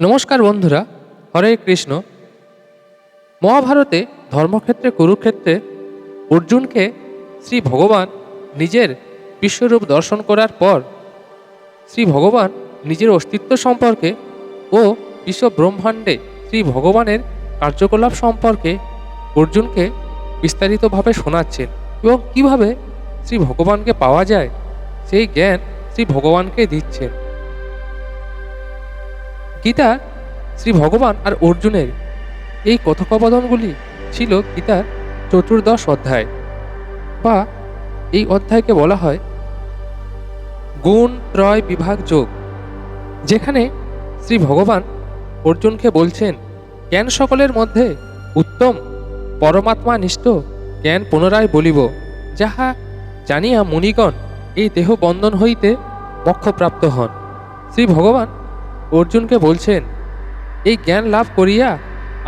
নমস্কার বন্ধুরা, হরে কৃষ্ণ। মহাভারতে ধর্মক্ষেত্রে, কুরুক্ষেত্রে অর্জুনকে শ্রী ভগবান নিজের বিশ্বরূপ দর্শন করার পর শ্রী ভগবান নিজের অস্তিত্ব সম্পর্কে ও বিশ্ব ব্রহ্মাণ্ডে শ্রী ভগবানের কার্যকলাপ সম্পর্কে অর্জুনকে বিস্তারিতভাবে শোনাচ্ছেন এবং কীভাবে শ্রী ভগবানকে পাওয়া যায়, সেই জ্ঞান শ্রী ভগবানকে দিচ্ছেন। গীতার শ্রী ভগবান আর অর্জুনের এই কথোপকথনগুলি ছিল গীতার চতুর্দশ অধ্যায় বা এই অধ্যায়কে বলা হয় গুণ ত্রয় বিভাগ যোগ, যেখানে শ্রী ভগবান অর্জুনকে বলছেন, জ্ঞান সকলের মধ্যে উত্তম পরমাত্মা নিষ্ঠ জ্ঞান পুনরায় বলিব। যাহা জানিয়া মুনিগণ এই দেহ বন্ধন হইতে মোক্ষপ্রাপ্ত হন। শ্রী ভগবান অর্জুনকে বলছেন, এই জ্ঞান লাভ করিয়া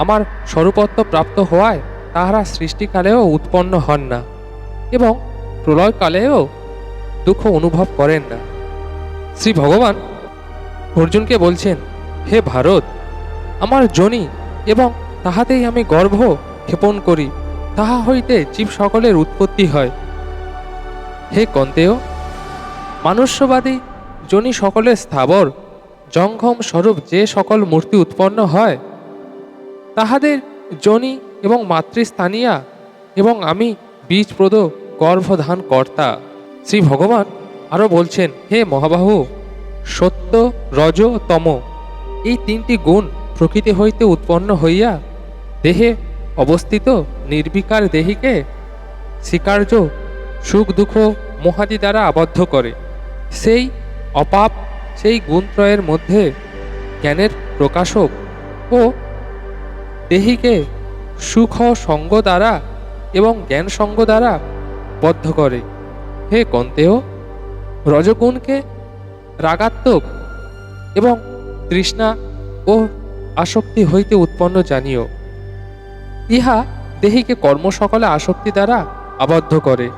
আমার স্বরূপত্ব প্রাপ্ত হওয়ায় তাহারা সৃষ্টিকালেও উৎপন্ন হন না এবং প্রলয়কালেও দুঃখ অনুভব করেন না। শ্রী ভগবান অর্জুনকে বলছেন, হে ভারত, আমার জনি এবং তাহাতেই আমি গর্ভ ক্ষেপণ করি, তাহা হইতে জীব সকলের উৎপত্তি হয়। হে কন্তেয়, মানুষ্যবাদী জনি সকলের স্থাবর জঙ্গম স্বরূপ যে সকল মূর্তি উৎপন্ন হয়, তাহাদের জনি এবং মাতৃস্থানীয়া এবং আমি বীজপ্রদ গর্ভধান কর্তা। শ্রী ভগবান আরও বলছেন, হে মহাবাহু, সত্য, রজ, তম, এই তিনটি গুণ প্রকৃতি হইতে উৎপন্ন হইয়া দেহে অবস্থিত নির্বিকার দেহিকে স্বীকার্য সুখ দুঃখ মোহাদি দ্বারা আবদ্ধ করে। সেই অপাপ সেই গুণত্রয়ের মধ্যে জ্ঞানের প্রকাশক ও দেহিকে সুখ সঙ্গ দ্বারা এবং জ্ঞান সঙ্গ দ্বারা বদ্ধ করে। হে কন্তেয় রজগুণকে রাগাত্মক এবং তৃষ্ণা ও আসক্তি হইতে উৎপন্ন জানিও। ইহা দেহিকে কর্ম সকলে আসক্তি দ্বারা আবদ্ধ করে।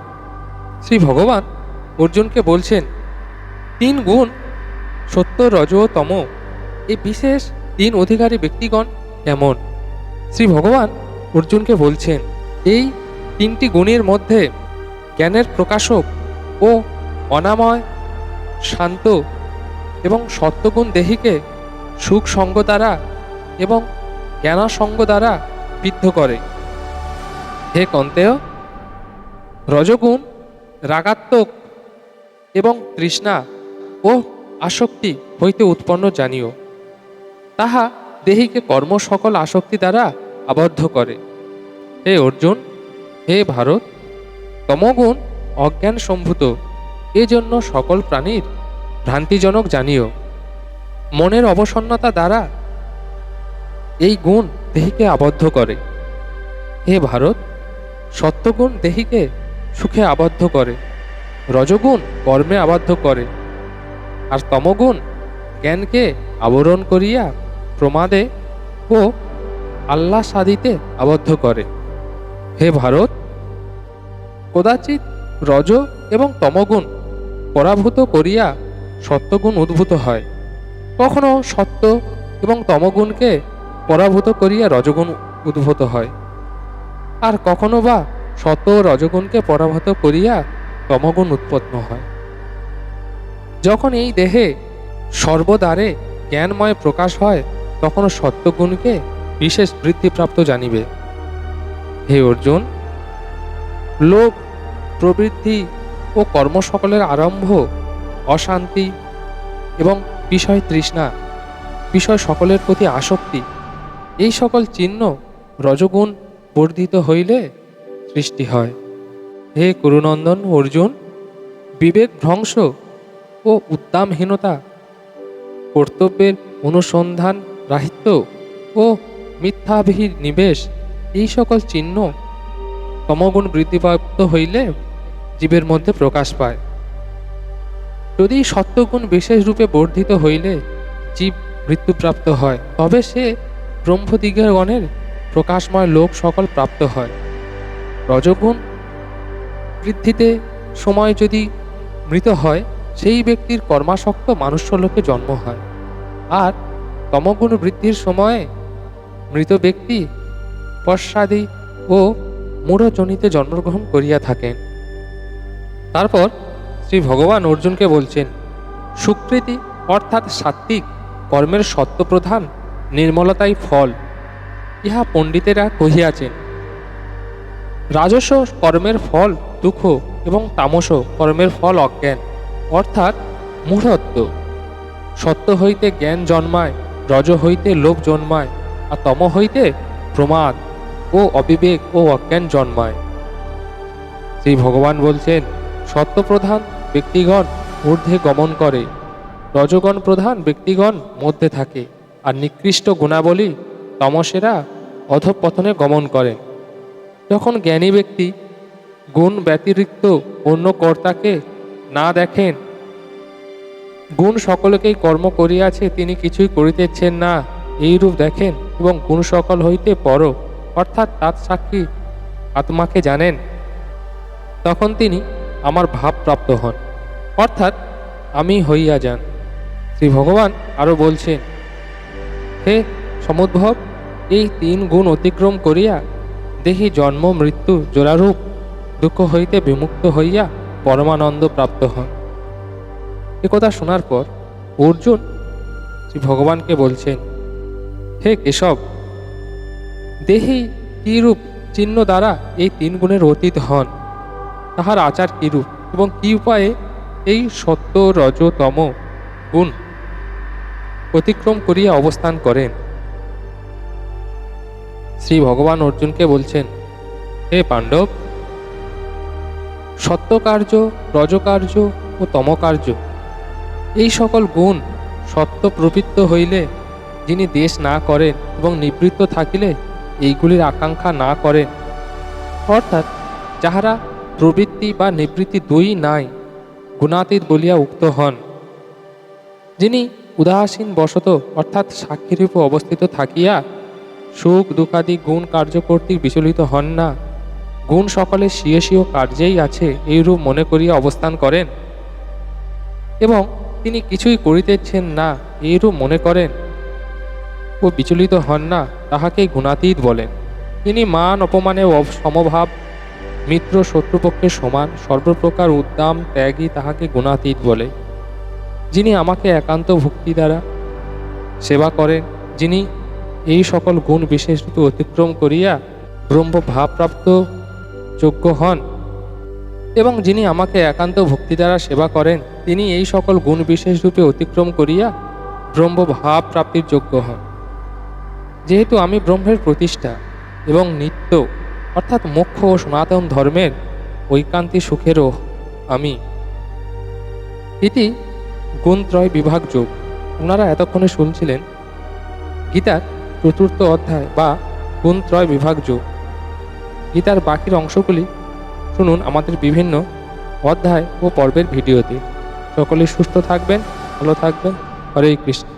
শ্রী ভগবান অর্জুনকে বলছেন, তিন গুণ সত্য রজ ও তম এই বিশেষ তিন অধিকারী ব্যক্তিগণ কেমন? শ্রী ভগবান অর্জুনকে বলছেন, এই তিনটি গুণের মধ্যে জ্ঞানের প্রকাশক ও অনাময়, শান্ত এবং সত্যগুণ দেহিকে সুখ সঙ্গ দ্বারা এবং জ্ঞানাসঙ্গ দ্বারা বিদ্ধ করে। হে কন্তেয়, রজগুণ, রাগাত্মক এবং তৃষ্ণা ও আসক্তি হইতে উৎপন্ন জানিও। তাহা দেহিকে কর্ম সকল আসক্তি দ্বারা আবদ্ধ করে। হে অর্জুন, হে ভারত, তমগুণ অজ্ঞান সম্ভূত এজন্য সকল প্রাণীর ভ্রান্তিজনক জানিও। মনের অবসন্নতা দ্বারা এই গুণ দেহিকে আবদ্ধ করে। হে ভারত, সত্যগুণ দেহিকে সুখে আবদ্ধ করে। রজগুণ কর্মে আবদ্ধ করে। আর তমগুণ জ্ঞানকে আবরণ করিয়া প্রমাদে ও আল্লাহ সাদিতে আবদ্ধ করে। হে ভারত, কদাচিৎ রজ এবং তমগুণ পরাভূত করিয়া সত্যগুণ উদ্ভূত হয়, কখনো সত্য এবং তমগুণকে পরাভূত করিয়া রজগুণ উদ্ভূত হয়। আর কখনো বা সত্য ও রজগুণকে পরাভূত করিয়া তমগুণ উৎপন্ন হয়। যখন এই দেহে সর্বদ্বারে জ্ঞানময় প্রকাশ হয় তখন সত্যগুণকে বিশেষ বৃদ্ধিপ্রাপ্ত জানিবে। হে অর্জুন, লোভ প্রবৃদ্ধি ও কর্ম সকলের আরম্ভ, অশান্তি এবং বিষয় তৃষ্ণা, বিষয় সকলের প্রতি আসক্তি, এই সকল চিহ্ন রজগুণ বর্ধিত হইলে সৃষ্টি হয়। হে কুরুনন্দন অর্জুন, বিবেক ভ্রংশ ও উদ্দামহীনতা, কর্তব্যের অনুসন্ধান, রাহিত্য ও মিথ্যাভির নিবেশ এই সকল চিহ্ন তমগুণ বৃদ্ধিপ্রাপ্ত হইলে জীবের মধ্যে প্রকাশ পায়। যদি সত্যগুণ বিশেষ রূপে বর্ধিত হইলে জীব মৃত্যুপ্রাপ্ত হয়, তবে সে ব্রহ্মদিগণের প্রকাশময় লোক সকল প্রাপ্ত হয়। রজগুণ বৃদ্ধিতে সময় যদি মৃত হয় সেই ব্যক্তির কর্মাসক্ত মানুষ্য লোকে জন্ম হয়। আর তমগুণ বৃদ্ধির সময়ে মৃত ব্যক্তি পশ্চাদি ও মূঢ়জনিতে জন্মগ্রহণ করিয়া থাকেন। তারপর শ্রী ভগবান অর্জুনকে বলছেন, সুকৃতি অর্থাৎ সাত্ত্বিক কর্মের সত্যপ্রধান নির্মলতাই ফল। ইহা পণ্ডিতেরা কহিয়াছেন, রাজস্ব কর্মের ফল দুঃখ এবং তামস কর্মের ফল অজ্ঞান। অর্থাৎ মূঢ়ত্ব। সত্য হইতে জ্ঞান জন্মায়, রজ হইতে লোভ জন্মায়, আর তম হইতে প্রমাদ ও অবিবেক ও অজ্ঞান জন্মায়। শ্রী ভগবান বলছেন, সত্যপ্রধান ব্যক্তিগণ ঊর্ধ্বে গমন করে, রজগণ প্রধান ব্যক্তিগণ মধ্যে থাকে, আর নিকৃষ্ট গুণাবলী তমসেরা অধঃপতনে গমন করেন। যখন জ্ঞানী ব্যক্তি গুণ ব্যতিরিক্ত অন্য কর্তাকে না দেখেন? গুণ সকলকেই কর্ম করিয়াছে, তিনি কিছুই করিতেছেন না। এইরূপ দেখেন এবং গুণ সকল হইতে পর, অর্থাৎ তার সাক্ষী আত্মাকে জানেন, তখন তিনি আমার ভাব প্রাপ্ত হন। অর্থাৎ আমি হইয়া যান। শ্রী ভগবান আরও বলছেন, হে সমুদ্ভব, এই তিন গুণ অতিক্রম করিয়া দেহি জন্ম, মৃত্যু, জোড়ারূপ দুঃখ হইতে বিমুক্ত হইয়া পরমানন্দ প্রাপ্ত হন। এ কথা শোনার পর অর্জুন শ্রী ভগবানকে বলছেন, হে কেশব, দেহি কিরূপ চিহ্ন দ্বারা এই তিন গুণের অতীত হন? তাহার আচার কিরূপ এবং কি উপায়ে এই সত্য রজতম গুণ অতিক্রম করিয়া অবস্থান করেন? শ্রী ভগবান অর্জুনকে বলছেন, হে পাণ্ডব সত্যকার্য, রজকার্য ও তমকার্য। এই সকল গুণ সত্য প্রবৃত্ত হইলে যিনি দেশ না করেন এবং নিবৃত্ত থাকিলে এইগুলির আকাঙ্ক্ষা না করেন। অর্থাৎ যাহারা প্রবৃত্তি বা নিবৃত্তি দুই নাই, গুণাতীত বলিয়া উক্ত হন। যিনি উদাসীন বশত অর্থাৎ সাক্ষীরূপে অবস্থিত থাকিয়া সুখ দুঃখাদি গুণ কার্য কর্তৃক বিচলিত হন না। গুণ সকলে স্বীয় স্বীয় কার্যেই আছে, এইরূপ মনে করিয়া অবস্থান করেন। এবং তিনি কিছুই করিতেছেন না, এইরূপ মনে করেন। ও বিচলিত হন না তাহাকেই গুণাতীত বলেন। তিনি মান অপমানে সমভাব, মিত্র শত্রুপক্ষের সমান, সর্বপ্রকার উদ্দাম ত্যাগী তাহাকে গুণাতীত বলে। যিনি আমাকে একান্ত ভক্তি দ্বারা সেবা করেন, যিনি এই সকল গুণ বিশেষ অতিক্রম করিয়া ব্রহ্ম ভাবপ্রাপ্ত যোগ্য হন। এবং যিনি আমাকে একান্ত ভক্তি দ্বারা সেবা করেন, তিনি এই সকল গুণ বিশেষ রূপে অতিক্রম করিয়া ব্রহ্ম ভাব প্রাপ্তির যোগ্য হন। যেহেতু আমি ব্রহ্মের প্রতিষ্ঠা এবং নিত্য, অর্থাৎ মোক্ষ ও সনাতন ধর্মের ঐকান্তি সুখেরও আমি। ইতি গুণত্রয় বিভাগ যোগ। ওনারা এতক্ষণে শুনছিলেন গীতার চতুর্থ অধ্যায় বা গুণত্রয় বিভাগ যোগ। গীতার বাকির অংশগুলি শুনুন আমাদের বিভিন্ন অধ্যায় ও পর্বের ভিডিওতে। সকলে সুস্থ থাকবেন, ভালো থাকবেন। হরে কৃষ্ণ।